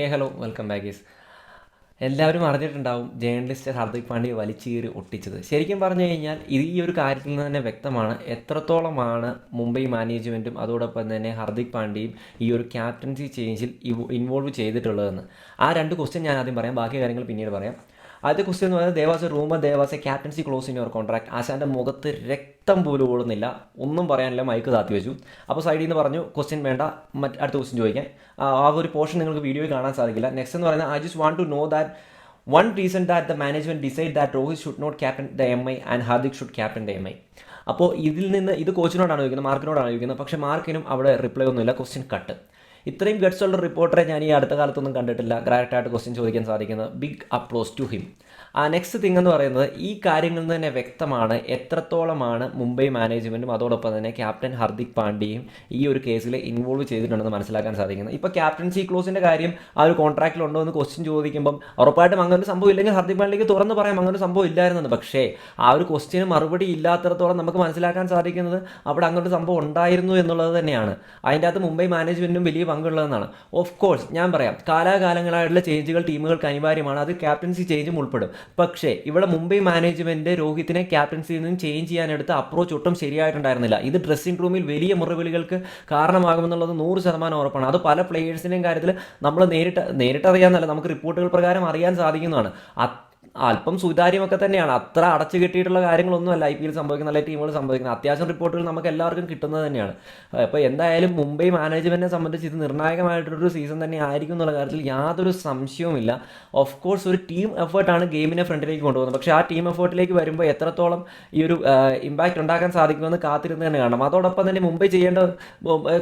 ഹേ hello welcome back ഈസ് എല്ലാവരും അറിഞ്ഞിട്ടുണ്ടാവും ജേണലിസ്റ്റ് ഹാർദിക് പാണ്ഡ്യ വലിച്ചീറി ഒട്ടിച്ചത്. ശരിക്കും പറഞ്ഞു കഴിഞ്ഞാൽ ഇത് ഈ ഒരു കാര്യത്തിൽ നിന്ന് തന്നെ വ്യക്തമാണ്. എത്രത്തോളമാണ് മുംബൈ മാനേജ്മെന്റും അതോടൊപ്പം തന്നെ ഹാർദിക് പാണ്ഡ്യയും ഈ ഒരു ക്യാപ്റ്റൻസി ചേഞ്ചിൽ ഇൻവോൾവ് ചെയ്തിട്ടുള്ളതെന്ന്. ആ രണ്ട് ക്വസ്റ്റ്യൻ ഞാൻ ആദ്യം പറയാം ബാക്കി കാര്യങ്ങൾ പിന്നീട് പറയാം. ആദ്യത്തെ ക്വസ്റ്റ്യൻ എന്ന് പറയുന്നത് ദേവാസ് rumour Dewas captaincy clause in your contract ആശാന്റെ മുഖത്ത് രക്തം പോലും ഓടുന്നില്ല. ഒന്നും പറയാനില്ല മൈക്ക് താത്തി വെച്ചു. അപ്പോൾ സൈഡിൽ നിന്ന് പറഞ്ഞു ക്വസ്റ്റ്യൻ വേണ്ട. മറ്റ് അടുത്ത ക്വസ്റ്റ്യൻ ചോദിക്കാൻ ആ ഒരു പോർഷൻ നിങ്ങൾക്ക് വീഡിയോയിൽ കാണാൻ സാധിക്കില്ല. നെക്സ്റ്റ് എന്ന് പറയുന്നത് I just want to know that one reason that the management decide that Rohit should not captain the M I and Hardik should captain the M I അപ്പോൾ ഇതിൽ നിന്ന് ഇത് കോച്ചിനോടാണ് ചോദിക്കുന്നത് മാർക്കിനോടാണ് ചോദിക്കുന്നത്. പക്ഷേ മാർക്കിനും അവിടെ റിപ്ലൈ ഒന്നുമില്ല. ക്വസ്റ്റ്യൻ കട്ട് ഇത്രയും ഗഡ്സ് ഉള്ള റിപ്പോർട്ടറെ ഞാൻ ഈ അടുത്ത കാലത്തൊന്നും കണ്ടിട്ടില്ല. ഡയറക്റ്റായിട്ട് ക്വസ്റ്റ്യൻ ചോദിക്കാൻ സാധിക്കുന്നത്. Big applause to him next thing എന്ന് പറയുന്നത് ഈ കാര്യങ്ങളിൽ നിന്ന് തന്നെ വ്യക്തമാണ് എത്രത്തോളമാണ് മുംബൈ മാനേജ്മെന്റും അതോടൊപ്പം തന്നെ ക്യാപ്റ്റൻ ഹർദിക് പാണ്ഡ്യയും ഈ ഒരു കേസിൽ ഇൻവോൾവ് ചെയ്തിട്ടുണ്ടെന്ന് മനസ്സിലാക്കാൻ സാധിക്കുന്നത്. ഇപ്പോൾ ക്യാപ്റ്റൻസി ക്ലോസിന്റെ കാര്യം ആ ഒരു കോൺട്രാക്റ്റിൽ ഉണ്ടോ എന്ന് ക്വസ്റ്റ്യൻ ചോദിക്കുമ്പം ഉറപ്പായിട്ടും അങ്ങനെ സംഭവം ഇല്ലെങ്കിൽ ഹർദിക് പാണ്ഡ്യയ്ക്ക് തുറന്ന് പറയാം. അങ്ങനെ ഒരു സംഭവം ഇല്ലായിരുന്നെന്ന്. പക്ഷേ ആ ഒരു ക്വസ്റ്റ്യന് മറുപടി ഇല്ലാത്തടത്തോളം നമുക്ക് മനസ്സിലാക്കാൻ സാധിക്കുന്നത് അവിടെ അങ്ങനെ ഒരു സംഭവം ഉണ്ടായിരുന്നു എന്നുള്ളത് തന്നെയാണ്. അതിന്റെ അകത്ത് മുംബൈ മാനേജ്മെന്റും വലിയ പങ്കുള്ളതെന്നാണ്. ഓഫ് കോഴ്സ് ഞാൻ പറയാം. കാലാകാലങ്ങളായിട്ടുള്ള ചേഞ്ചുകൾ ടീമുകൾക്ക് അനിവാര്യമാണ്. അത് ക്യാപ്റ്റൻസി ചേഞ്ചും ഉൾപ്പെടും. പക്ഷേ ഇവിടെ മുംബൈ മാനേജ്മെന്റ് രോഹിത്തിനെ ക്യാപ്റ്റൻസിയിൽ നിന്നും ചേഞ്ച് ചെയ്യാനെടുത്ത അപ്രോച്ച് ഒട്ടും ശരിയായിട്ടുണ്ടായിരുന്നില്ല. ഇത് ഡ്രസ്സിംഗ് റൂമിൽ വലിയ മുറിവിളികൾക്ക് കാരണമാകുമെന്നുള്ളത് നൂറ് ശതമാനം ഉറപ്പാണ്. അത് പല പ്ലേയേഴ്സിന്റെയും കാര്യത്തിൽ നമ്മൾ നേരിട്ട് നേരിട്ടറിയാമെന്നല്ല നമുക്ക് റിപ്പോർട്ടുകൾ പ്രകാരം അറിയാൻ സാധിക്കുന്നതാണ്. അല്പം സുതാര്യമൊക്കെ തന്നെയാണ്. അത്ര അടച്ചു കെട്ടിയിട്ടുള്ള കാര്യങ്ങളൊന്നുമല്ല ഐ പി എൽ സംഭവിക്കുന്ന നല്ല ടീമുകൾ സംഭവിക്കുന്നത്. അത്യാവശ്യം റിപ്പോർട്ടുകൾ നമുക്ക് എല്ലാവർക്കും കിട്ടുന്നത് തന്നെയാണ്. അപ്പോൾ എന്തായാലും മുംബൈ മാനേജ്മെന്റിനെ സംബന്ധിച്ച് ഇത് നിർണായകമായിട്ടൊരു സീസൺ തന്നെ ആയിരിക്കും എന്നുള്ള കാര്യത്തിൽ യാതൊരു സംശയവുമില്ല ഓഫ് കോഴ്സ് ഒരു ടീം എഫേർട്ടാണ് ഗെയിമിനെ ഫ്രണ്ടിലേക്ക് കൊണ്ടുപോകുന്നത്. പക്ഷേ ആ ടീം എഫേർട്ടിലേക്ക് വരുമ്പോൾ എത്രത്തോളം ഈ ഒരു ഇമ്പാക്റ്റ് ഉണ്ടാക്കാൻ സാധിക്കുമെന്ന് കാത്തിരുന്ന് തന്നെ കാണണം. അതോടൊപ്പം തന്നെ മുംബൈ ചെയ്യേണ്ട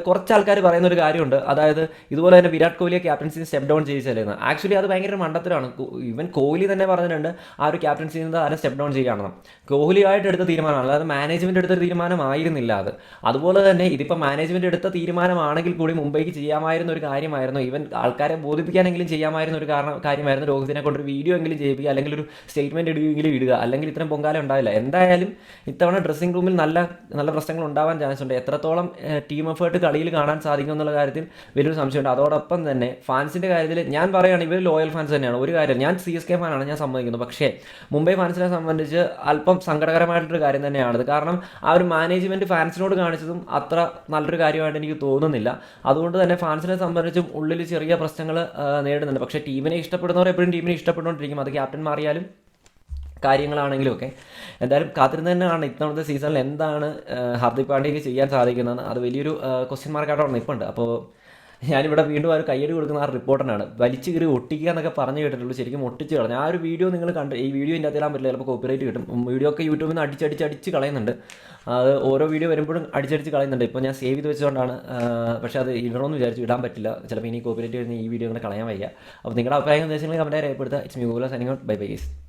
കുറച്ച് ആൾക്കാർ പറയുന്ന ഒരു കാര്യമുണ്ട്. അതായത് ഇതുപോലെ തന്നെ വിരാട് കോഹ്ലിയെ ക്യാപ്റ്റൻസി സ്റ്റെപ്പ് ഡൗൺ ചെയ്യിച്ചല്ലേ ആക്ച്വലി അത് ഭയങ്കര മണ്ടത്തിലാണ് ഈവൻ കോഹ്ലി തന്നെ പറഞ്ഞിട്ടുണ്ട്. ആ ഒരു ക്യാപ്റ്റൻസിയിൽ നിന്ന് ആരും സ്റ്റെപ്പ് ഡൗൺ ചെയ്യുകയാണെന്ന്. കോഹ്ലിയായിട്ട് എടുത്ത തീരുമാനമാണ്. അതായത് മാനേജ്മെന്റ് എടുത്ത തീരുമാനമായിരുന്നില്ല അത്. അതുപോലെ തന്നെ ഇതിപ്പോൾ മാനേജ്മെന്റ് എടുത്ത തീരുമാനമാണെങ്കിൽ കൂടി മുംബൈക്ക് ചെയ്യാമായിരുന്ന ഒരു കാര്യമായിരുന്നു. ഈവൻ ആൾക്കാരെ ബോധിപ്പിക്കാനെങ്കിലും ചെയ്യാമായിരുന്ന ഒരു കാരണം കാര്യമായിരുന്നു രോഹിതിനെ കൊണ്ട് ഒരു വീഡിയോ എങ്കിലും ചെയ്യിപ്പിക്കുക അല്ലെങ്കിൽ ഒരു സ്റ്റേറ്റ്മെന്റ് ഇടുകയെങ്കിലും ഇടുക. അല്ലെങ്കിൽ ഇത്രയും പൊങ്കാലം ഉണ്ടാവില്ല. എന്തായാലും ഇത്തവണ ഡ്രസ്സിംഗ് റൂമിൽ നല്ല നല്ല പ്രശ്നങ്ങൾ ഉണ്ടാവാൻ ചാൻസ് ഉണ്ട്. എത്രത്തോളം ടീം എഫേർട്ട് കളിയിൽ കാണാൻ സാധിക്കും എന്നുള്ള കാര്യത്തിൽ വലിയൊരു സംശയമുണ്ട്. അതോടൊപ്പം തന്നെ ഫാൻസിന്റെ കാര്യത്തിൽ ഞാൻ പറയുകയാണ് ഇവർ ലോയൽ ഫാൻസ് തന്നെയാണ്. ഒരു കാര്യം ഞാൻ സി എസ് കെ ഫാനാണ് ഞാൻ സമ്മതിക്കുന്നത് പക്ഷേ മുംബൈ ഫാൻസിനെ സംബന്ധിച്ച് അല്പം സങ്കടകരമായിട്ടൊരു കാര്യം തന്നെയാണത് കാരണം ആ ഒരു മാനേജ്മെന്റ് ഫാൻസിനോട് കാണിച്ചതും അത്ര നല്ലൊരു കാര്യമായിട്ട് എനിക്ക് തോന്നുന്നില്ല. അതുകൊണ്ട് തന്നെ ഫാൻസിനെ സംബന്ധിച്ചും ഉള്ളിൽ ചെറിയ പ്രശ്നങ്ങൾ നേടുന്നുണ്ട് പക്ഷേ ടീമിനെ ഇഷ്ടപ്പെടുന്നവർ എപ്പോഴും ടീമിനെ ഇഷ്ടപ്പെട്ടുകൊണ്ടിരിക്കും. അത് ക്യാപ്റ്റൻ മാറിയാലും കാര്യങ്ങളാണെങ്കിലും ഒക്കെ. എന്തായാലും കാത്തിരുന്ന് തന്നെയാണ് ഇത്തവണത്തെ സീസണിൽ എന്താണ് ഹാർദിക് പാണ്ഡ്യയ്ക്ക് ചെയ്യാൻ സാധിക്കുന്നത് അത് വലിയൊരു ക്വസ്റ്റ്യൻ മാർക്കായിട്ടാണ് നിൽപ്പുണ്ട് അപ്പോൾ ഞാനിവിടെ വീണ്ടും ആ ഒരു കയ്യടി കൊടുക്കുന്ന ആ റിപ്പോർട്ടറാണ് വലിച്ചു കയറി ഒട്ടിക്കുക എന്നൊക്കെ പറഞ്ഞു കേട്ടിട്ടുള്ളൂ. ശരിക്കും ഒട്ടിച്ച് കളഞ്ഞു. ആ ഒരു വീഡിയോ നിങ്ങൾ കണ്ട് ഈ വീഡിയോ ഇതിന്റെ അതിലാൻ പറ്റില്ല. ചിലപ്പോൾ കോപ്പിറൈറ്റ് കിട്ടും. വീഡിയോ ഒക്കെ യൂട്യൂബിൽ നിന്ന് അടിച്ചടിച്ച് അടിച്ച് കളയുന്നുണ്ട്. അത് ഓരോ വീഡിയോ വരുമ്പോഴും അടിച്ചടിച്ച് കളയുന്നുണ്ട്. ഇപ്പോൾ ഞാൻ സേവ് ചെയ്ത് വെച്ചുകൊണ്ടാണ് പക്ഷേ അത് ഇടണമെന്ന് വിചാരിച്ചു. ഇടാൻ പറ്റില്ല. ചിലപ്പോൾ ഇനി കോപ്പിറൈറ്റ് വരുന്ന ഈ വീഡിയോ ഇങ്ങനെ കളയാൻ വയ്യ. അപ്പോൾ നിങ്ങളുടെ അഭിപ്രായം നിർദ്ദേശങ്ങൾ കമന്റായി രേഖപ്പെടുത്തുക. It's മ്യൂല signing out bye bye guys